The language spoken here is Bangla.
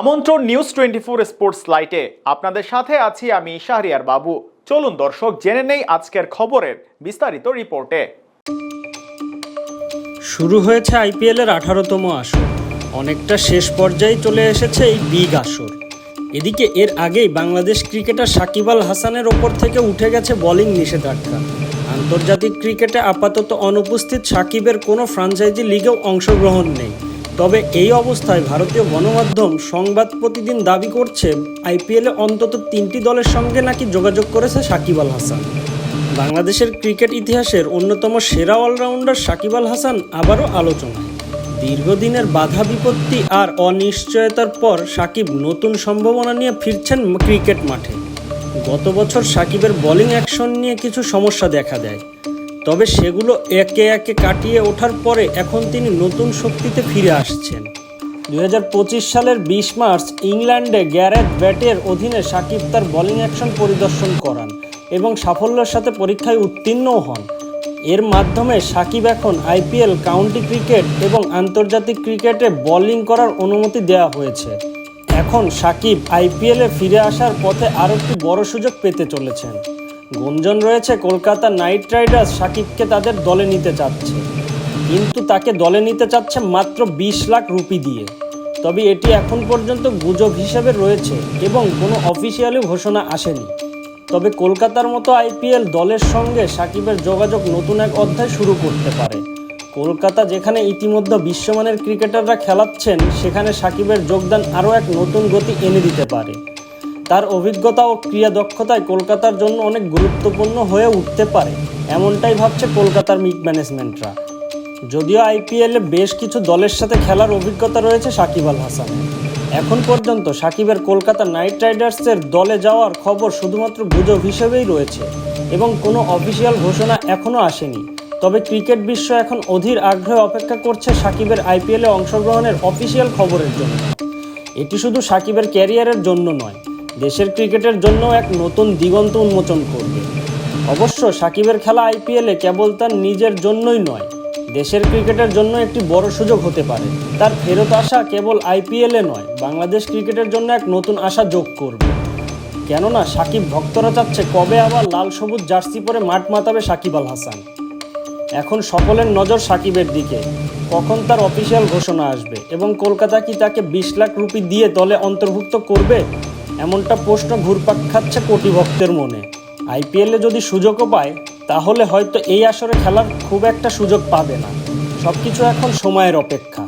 আমন্ত্রণ নিউজ টোয়েন্টি ফোর স্পোর্টস লাইটে আপনাদের সাথে আছি আমি শাহরিয়ার বাবু। চলুন দর্শক, জেনে নেই আজকের খবরের বিস্তারিত রিপোর্টে। শুরু হয়েছে আইপিএলের আঠারোতম আসর। অনেকটা শেষ পর্যায়ে চলে এসেছে এই বিগ আসর। এদিকে এর আগেই বাংলাদেশ ক্রিকেটার সাকিব আল হাসানের ওপর থেকে উঠে গেছে বোলিং নিষেধাজ্ঞা। আন্তর্জাতিক ক্রিকেটে আপাতত অনুপস্থিত সাকিবের কোনো ফ্রাঞ্চাইজি লিগেও অংশগ্রহণ নেই। তবে এই অবস্থায় ভারতীয় গণমাধ্যম সংবাদ প্রতিদিন দাবি করছে, আইপিএলে অন্তত তিনটি দলের সঙ্গে নাকি যোগাযোগ করেছে সাকিব আল হাসান। বাংলাদেশের ক্রিকেট ইতিহাসের অন্যতম সেরা অলরাউন্ডার সাকিব আল হাসান আবারও আলোচনায়। দীর্ঘদিনের বাধা বিপত্তি আর অনিশ্চয়তার পর সাকিব নতুন সম্ভাবনা নিয়ে ফিরছেন ক্রিকেট মাঠে। গত বছর সাকিবের বোলিং অ্যাকশন নিয়ে কিছু সমস্যা দেখা দেয়। তবে সেগুলো একে একে কাটিয়ে ওঠার পরে এখন তিনি নতুন শক্তিতে ফিরে আসছেন। দু হাজার পঁচিশ সালের বিশ মার্চ ইংল্যান্ডে গ্যারেথ ব্যাটের অধীনে সাকিব তার বোলিং অ্যাকশন পরিদর্শন করান এবং সাফল্যের সাথে পরীক্ষায় উত্তীর্ণও হন। এর মাধ্যমে সাকিব এখন আইপিএল, কাউন্টি ক্রিকেট এবং আন্তর্জাতিক ক্রিকেটে বোলিং করার অনুমতি দেওয়া হয়েছে। এখন সাকিব আইপিএলে ফিরে আসার পথে আরও একটি বড় সুযোগ পেতে চলেছেন। গুঞ্জন রয়েছে, কলকাতা নাইট রাইডার্স সাকিবকে তাদের দলে নিতে চাচ্ছে। কিন্তু তাকে দলে নিতে চাচ্ছে মাত্র বিশ লাখ রুপি দিয়ে। তবে এটি এখন পর্যন্ত গুজব হিসেবে রয়েছে এবং কোনো অফিসিয়ালি ঘোষণা আসেনি। তবে কলকাতার মতো আইপিএল দলের সঙ্গে সাকিবের যোগাযোগ নতুন এক অধ্যায় শুরু করতে পারে। কলকাতা যেখানে ইতিমধ্যে বিশ্বমানের ক্রিকেটাররা খেলাচ্ছেন, সেখানে সাকিবের যোগদান আরও এক নতুন গতি এনে দিতে পারে। তার অভিজ্ঞতা ও ক্রিয়া দক্ষতায় কলকাতার জন্য অনেক গুরুত্বপূর্ণ হয়ে উঠতে পারে। এমনটাই ভাবছে কলকাতার মিড ম্যানেজমেন্টরা। যদিও আইপিএলে বেশ কিছু দলের সাথে খেলার অভিজ্ঞতা রয়েছে সাকিব আল হাসান এখন পর্যন্ত সাকিবের কলকাতা নাইট রাইডার্সের দলে যাওয়ার খবর শুধুমাত্র গুজব হিসেবেই রয়েছে এবং কোনো অফিসিয়াল ঘোষণা এখনও আসেনি। তবে ক্রিকেট বিশ্ব এখন অধীর আগ্রহে অপেক্ষা করছে সাকিবের আইপিএলে অংশগ্রহণের অফিসিয়াল খবরের জন্য। এটি শুধু সাকিবের ক্যারিয়ারের জন্য নয় দেশের ক্রিকেটের জন্য এক নতুন দিগন্ত উন্মোচন করবে। অবশ্য সাকিবের খেলা আইপিএলে কেবল তার নিজের জন্যই নয়, দেশের ক্রিকেটের জন্য একটি বড় সুযোগ হতে পারে। তার ফেরত আসা কেবল আইপিএলে নয়, বাংলাদেশ ক্রিকেটের জন্য এক নতুন আশা যোগ করবে। কেননা সাকিব ভক্তরা চাচ্ছে কবে আবার লাল সবুজ জার্সি পরে মাঠ মাতাবে সাকিব আল হাসান। এখন সকলের নজর সাকিবের দিকে। কখন তার অফিসিয়াল ঘোষণা আসবে এবং কলকাতা কি তাকে বিশ লাখ রুপি দিয়ে দলে অন্তর্ভুক্ত করবে? এমনটা প্রশ্ন ঘুরপাক খাচ্ছে কোটি ভক্তের মনে আইপিএলে যদি সুযোগও পায়, তাহলে হয়তো এই আসরে খেলার খুব একটা সুযোগ পাবে না। সব কিছু এখন সময়ের অপেক্ষা।